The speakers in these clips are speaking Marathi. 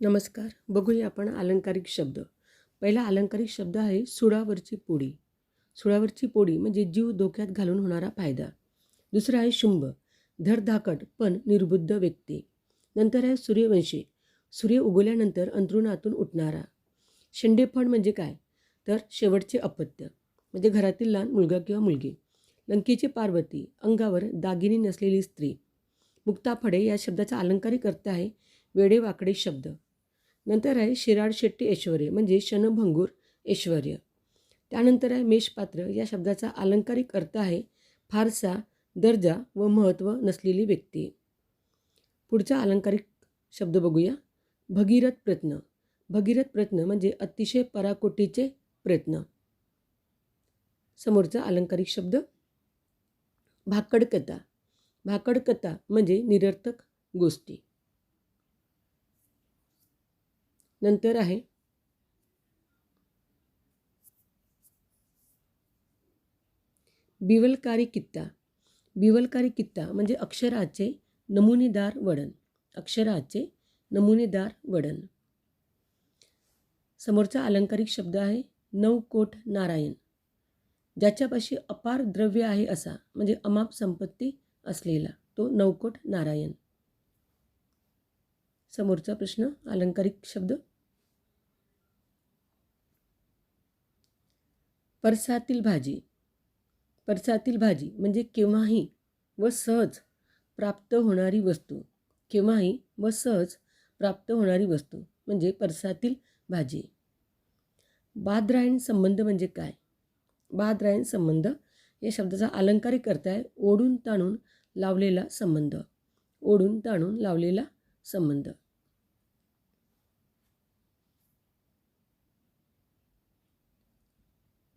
नमस्कार बघूया आपण अलंकारिक शब्द. पहिला अलंकारिक शब्द आहे सुळावरची पोळी. सुळावरची पोळी म्हणजे जीव धोक्यात घालून होणारा फायदा. दुसरा आहे शुंभ धडधाकट पण निर्बुद्ध व्यक्ती. नंतर आहे सूर्यवंशी सूर्य उगवल्यानंतर अंतरुणातून उठणारा. शेंडेफण म्हणजे काय? तर शेवटचे अपत्य म्हणजे घरातील लहान मुलगा किंवा मुलगी. लंकेची पार्वती अंगावर दागिनी नसलेली स्त्री. मुक्ताफडे या शब्दाचा अलंकारिक अर्थ आहे वेडेवाकडे शब्द. नंतर आहे शिराड शेट्टी ऐश्वर्य म्हणजे शनभंगूर ऐश्वर्य. त्यानंतर आहे मेषपात्र या शब्दाचा अलंकारिक अर्थ आहे फारसा दर्जा व महत्त्व नसलेली व्यक्ती. पुढचा अलंकारिक शब्द बघूया. भगीरथ प्रयत्न भगीरथ प्रयत्न म्हणजे अतिशय पराकोटीचे प्रयत्न. समोरचा अलंकारिक शब्द. भाकडकथा भाकडकथा म्हणजे निरर्थक गोष्टी. नंतर आहे. बिवलकारी कित्ता. बिवलकारी कित्ता म्हणजे अक्षराचे नमुनेदार वडण अक्षराचे नमुनेदार वडण समोरचा अलंकारिक शब्द आहे नवकोट नारायण. ज्याच्यापाशी अपार द्रव्य आहे असा म्हणजे अमाप संपत्ती असलेला तो नवकोट नारायण. समोरचा प्रश्न अलंकारिक शब्द परसातील भाजी. परसातील भाजी म्हणजे केव्हाही व सहज प्राप्त होणारी वस्तू. केव्हाही व सहज प्राप्त होणारी वस्तू म्हणजे परसातील भाजी. बादरायण संबंध म्हणजे काय? बादरायण संबंध या शब्दाचा अलंकारिक अर्थ आहे ओढून ताणून लावलेला संबंध. ओढून ताणून लावलेला संबंध.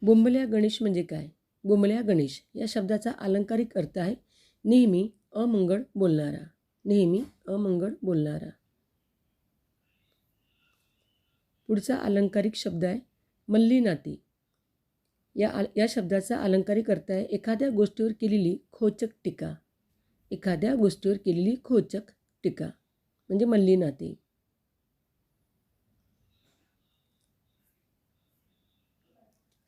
बोंबल्या गणेश म्हणजे काय? बोंबल्या गणेश या शब्दाचा अलंकारिक अर्थ आहे नेहमी अमंगळ बोलणारा. नेहमी अमंगळ बोलणारा. पुढचा अलंकारिक शब्द आहे मल्ली नाती या आ या शब्दाचा अलंकारिक अर्थ आहे एखाद्या गोष्टीवर केलेली खोचक टीका. एखाद्या गोष्टीवर केलेली खोचक टीका. म्हणजे मल्ली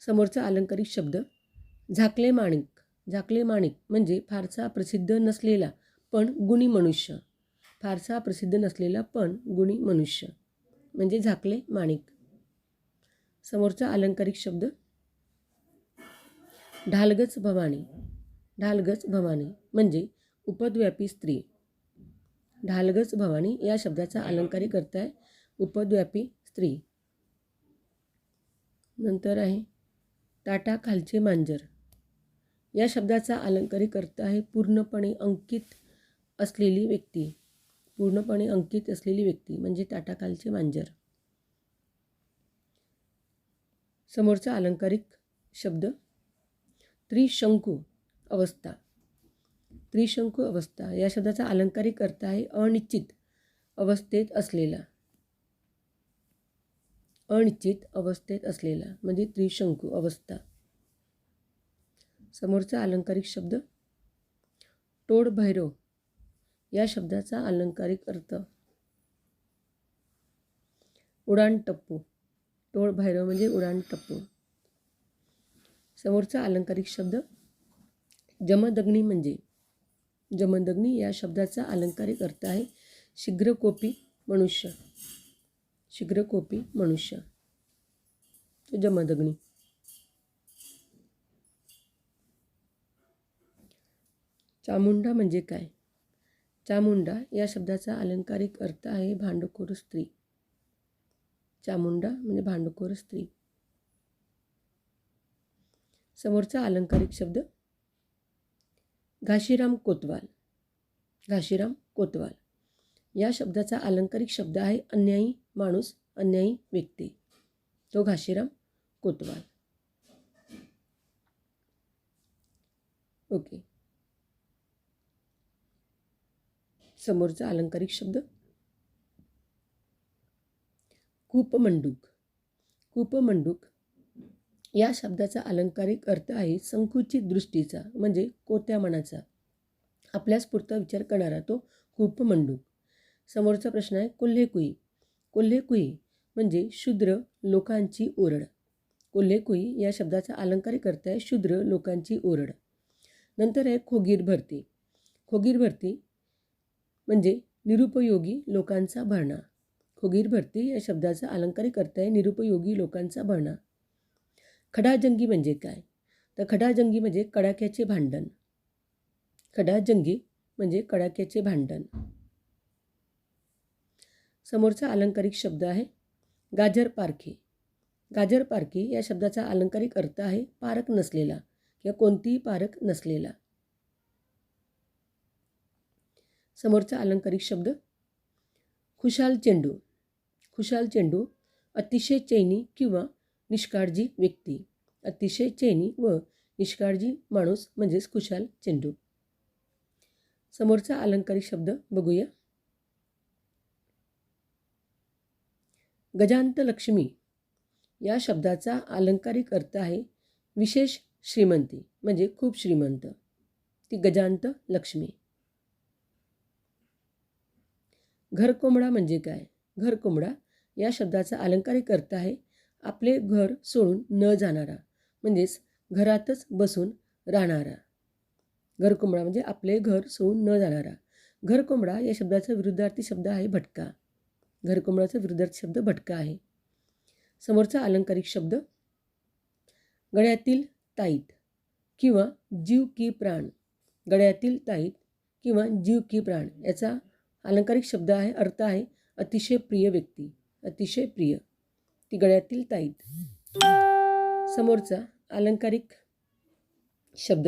समोरचा अलंकारिक शब्द झाकले माणिक. झाकले माणिक म्हणजे फारसा प्रसिद्ध नसलेला पण गुणी मनुष्य. फारसा प्रसिद्ध नसलेला पण गुणी मनुष्य. म्हणजे झाकले माणिक. समोरचा अलंकारिक शब्द ढालगच भवानी. ढालगच भवानी म्हणजे उपद्व्यापी स्त्री. ढालगच भवानी या शब्दाचा अलंकारिक अर्थ आहे उपद्व्यापी स्त्री. नंतर आहे. टाटा खालचे मांजर. या शब्दाचा अलंकारिक अर्थ आहे पूर्णपणे अंकित असलेली व्यक्ती. पूर्णपणे अंकित असलेली व्यक्ती म्हणजे ताटाखालचे मांजर. समोरचा अलंकारिक शब्द त्रिशंकू अवस्था. त्रिशंकू अवस्था या शब्दाचा अलंकारिक अर्थ आहे अनिश्चित अवस्थेत असलेला. अनिश्चित अवस्थेत असलेला म्हणजे त्रिशंकू अवस्था. समोरचा अलंकारिक शब्द? टोड भैरव या शब्दाचा अलंकारिक अर्थ? उडाण टप्पू. टोळ भैरव म्हणजे उडाण टप्पू. समोरचा अलंकारिक शब्द? जमदग्नी म्हणजे? जमदग्नी या शब्दाचा अलंकारिक अर्थ आहे शीघ्रकोपी मनुष्य. शीघ्रकोपी मनुष्य. तो जमदग्नी. चामुंडा म्हणजे काय? चामुंडा या शब्दाचा अलंकारिक अर्थ आहे भांडखोर स्त्री. चामुंडा म्हणजे भांडखोर स्त्री. समोरचा अलंकारिक शब्द? घाशीराम कोतवाल. घाशीराम कोतवाल. या शब्दाचा अलंकारिक शब्द आहे अन्यायी माणूस अन्यायी व्यक्ती. तो घाशीराम कोतवाल. ओके. समोरचा अलंकारिक शब्द? कूपमंडूक. कूपमंडूक या शब्दाचा अलंकारिक अर्थ आहे संकुचित दृष्टीचा म्हणजे कोत्या मनाचा. आपल्याच पुरता विचार करणारा तो कूपमंडूक. समोरचा प्रश्न आहे कोल्हेकुई. कोल्हेकुई म्हणजे शूद्र लोकांची ओरड. कोल्हेकुई या शब्दाचा अलंकारिक अर्थ आहे शूद्र लोकांची ओरड. नंतर आहे खोगीर भरती. खोगीर भरती म्हणजे निरुपयोगी लोकांचा भरणा. खोगीर भरती या शब्दाचा अलंकारिक अर्थ आहे निरुपयोगी लोकांचा भरणा. खडाजंगी म्हणजे काय? तर खडाजंगी म्हणजे कडाक्याचे भांडण. खडाजंगी म्हणजे कडाक्याचे भांडण. समोरचा अलंकारिक शब्द आहे गाजर पारखी. गाजर पारखी या शब्दाचा अलंकारिक अर्थ आहे पारक नसलेला किंवा कोणतीही पारक नसलेला. समोरचा अलंकारिक शब्द खुशाल चेंडू. खुशाल चेंडू अतिशय चैनी किंवा निष्काळजी व्यक्ती. अतिशय चैनी व निष्काळजी माणूस म्हणजेच खुशाल चेंडू. समोरचा अलंकारिक शब्द बघूया. गजांत लक्ष्मी या शब्दाचा अलंकारिक अर्थ आहे विशेष श्रीमंती म्हणजे खूप श्रीमंत. ती गजांत लक्ष्मी घरकोंबडा म्हणजे काय? घरकोंबडा या शब्दाचा अलंकारिक अर्थ आहे आपले घर सोडून न जाणारा म्हणजेच घरातच बसून राहणारा. घरकोंबडा म्हणजे आपले घर सोडून न जाणारा. घरकोंबडा या शब्दाचा विरुद्धार्थी शब्द आहे भटका. घरकुंबळाचा विरुद्धार्थी शब्द भटका आहे. समोरचा अलंकारिक शब्द गळ्यातील ताईत किंवा जीव की प्राण गळ्यातील ताईत किंवा जीव की प्राण याचा अलंकारिक शब्द आहे अर्थ आहे अतिशय प्रिय व्यक्ती अतिशय प्रिय ती गळ्यातील ताईत. समोरचा अलंकारिक शब्द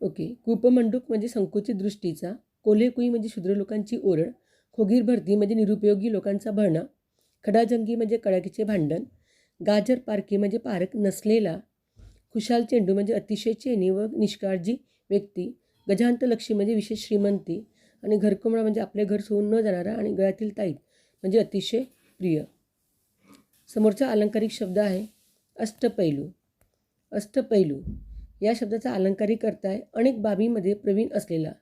ओके कूपमंडूक म्हणजे संकुचित दृष्टीचा कोल्हेकुई म्हणजे शूद्र लोकांची ओरड खोगीर भरती म्हणजे निरुपयोगी लोकांचा भरणा खडाजंगी म्हणजे कडाकीचे भांडण गाजर पारखी म्हणजे पारक नसलेला खुशाल चेंडू म्हणजे अतिशय चेनी व निष्काळजी व्यक्ती गजांत लक्ष्मी म्हणजे विशेष श्रीमंती आणि घरकुमळा म्हणजे आपले घर सोडून न जाणारा आणि गळ्यातील ताईत म्हणजे अतिशय प्रिय. समोरचा अलंकारिक शब्द आहे अष्टपैलू अष्टपैलू या शब्दाचा अलंकारिक अर्थ आहे अनेक बाबीमध्ये प्रवीण असलेला.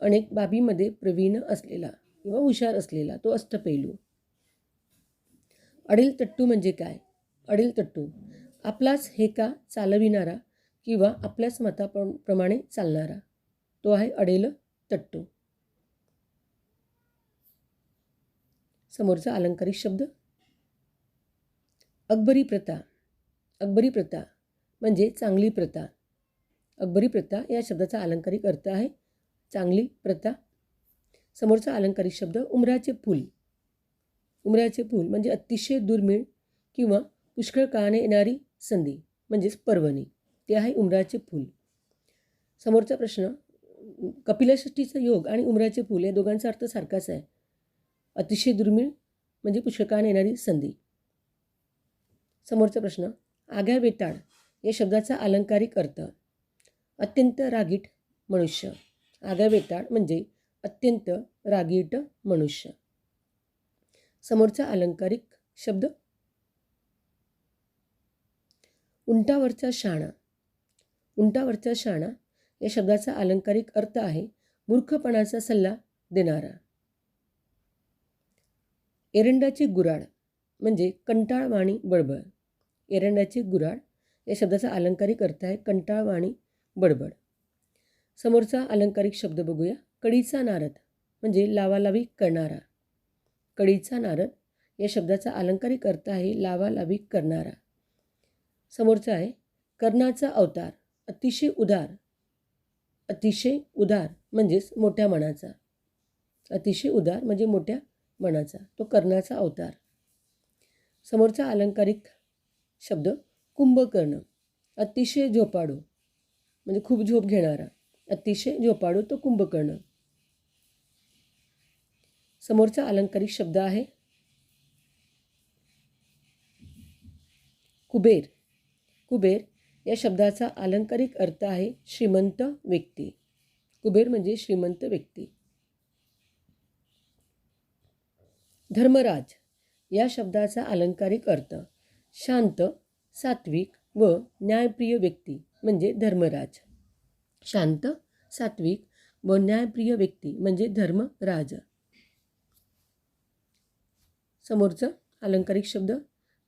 अनेक बाबीमध्ये प्रवीण असलेला. किंवा हुशार असलेला तो अष्टपैलू. अडील तट्टू म्हणजे काय? अडील तट्टू आपलाच हे का चालविणारा किंवा आपल्याच मताप्रमाणे चालणारा. तो आहे अडेल तट्टू. समोरचा अलंकारिक शब्द? अकबरी प्रथा. अकबरी प्रथा म्हणजे चांगली प्रथा. अकबरी प्रथा या शब्दाचा अलंकारिक अर्थ आहे चांगली प्रथा. समोरचा अलंकारिक शब्द उमराचे फूल उमराचे फूल म्हणजे अतिशय दुर्मिळ किंवा पुष्कळ काळाने येणारी संधी म्हणजेच पर्वणी. ते आहे उमराचे फूल समोरचा प्रश्न कपिलषष्टीचं योग आणि उमराचे फूल या दोघांचा अर्थ सारखाच आहे. अतिशय दुर्मिळ म्हणजे पुष्कळकाने येणारी संधी. समोरचा प्रश्न आग्या वेताड या शब्दाचा अलंकारिक अर्थ. अत्यंत रागीट मनुष्य. आग्या वेताड म्हणजे अत्यंत रागीट मनुष्य. समोरचा अलंकारिक शब्द? उंटावरचा शाणा. उंटावरचा शाणा या शब्दाचा अलंकारिक अर्थ आहे मूर्खपणाचा सल्ला देणारा. एरंडाची गुराड म्हणजे कंटाळवाणी बडबड एरंडाची गुराड या शब्दाचा अलंकारिक अर्थ आहे कंटाळवाणी बडबड समोरचा अलंकारिक शब्द बघूया. कडीचा नारद म्हणजे लावालावी करणारा. कडीचा नारद या शब्दाचा अलंकारिक अर्थ आहे लावालावी करणारा. समोरचा आहे कर्णाचा अवतार अतिशय उदार. अतिशय उदार म्हणजेच मोठ्या मनाचा. अतिशय उदार म्हणजे मोठ्या मनाचा तो कर्णाचा अवतार. समोरचा अलंकारिक शब्द कुंभकर्ण अतिशय झोपाडू म्हणजे खूप झोप घेणारा. अतिशय झोपाडू तो कुंभकर्ण. समोरचा अलंकारिक शब्द आहे. कुबेर. कुबेर या शब्दाचा अलंकारिक अर्थ आहे श्रीमंत व्यक्ती. कुबेर म्हणजे श्रीमंत व्यक्ती. धर्मराज या शब्दाचा अलंकारिक अर्थ शांत सात्विक व न्यायप्रिय व्यक्ती म्हणजे धर्मराज. शांत सात्विक व न्यायप्रिय व्यक्ती म्हणजे धर्मराज. समोरचं अलंकारिक शब्द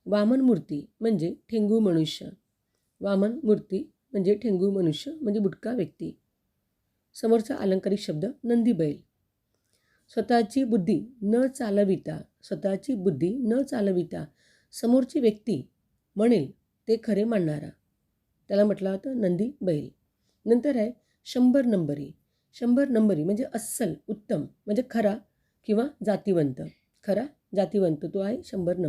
वामन मूर्ती म्हणजे ठेंगू मनुष्य. वामन मूर्ती म्हणजे ठेंगू मनुष्य म्हणजे बुटका व्यक्ती. समोरचा अलंकारिक शब्द नंदी बैल. स्वतःची बुद्धी न चालविता स्वतःची बुद्धी न चालविता समोरची व्यक्ती म्हणेल ते खरे मानणारा. त्याला म्हटलं होतं नंदी बैल. नंतर आहे शंभर नंबरी. शंभर नंबरी म्हणजे अस्सल उत्तम म्हणजे खरा किंवा जातिवंत. खरा जातीवंत तो आहे शंभर नंबर.